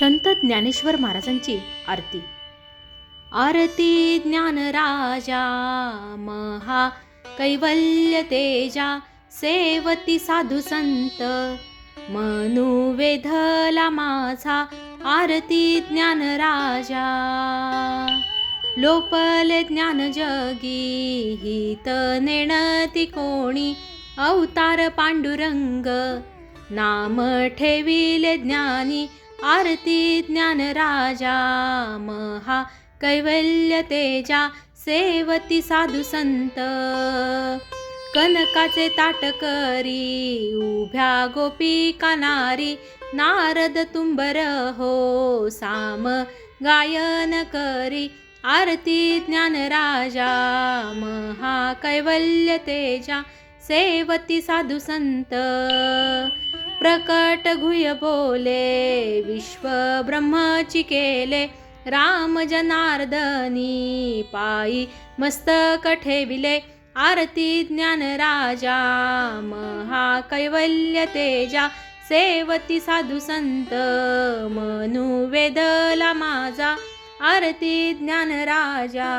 संत ज्ञानेश्वर महाराजांची आरती. आरती ज्ञानराजा महा कैवल्य तेजा सेवती साधू संत. मनु वेधला माझा आरती ज्ञानराजा लोपले ज्ञान जगी हित नेणती कोणी अवतार पांडुरंग. नाम ठेविले ज्ञानी आरती ज्ञानराजा महा कैवल्य तेजा सेवती साधू संत. कनकाचे ताटकरी उभ्या गोपी कानारी नारद तुंबर हो साम गायन करी. आरती ज्ञानराजा महाकैवल्य तेजा सेवती साधू संत. प्रकट घुय बोले विश्व ब्रह्मची केले राम जनार्दनी पायी मस्तक ठेविले आरती ज्ञानराजा महाकैवल्य तेजा सेवती साधू संत मनु वेदला माझा आरती ज्ञान राजा.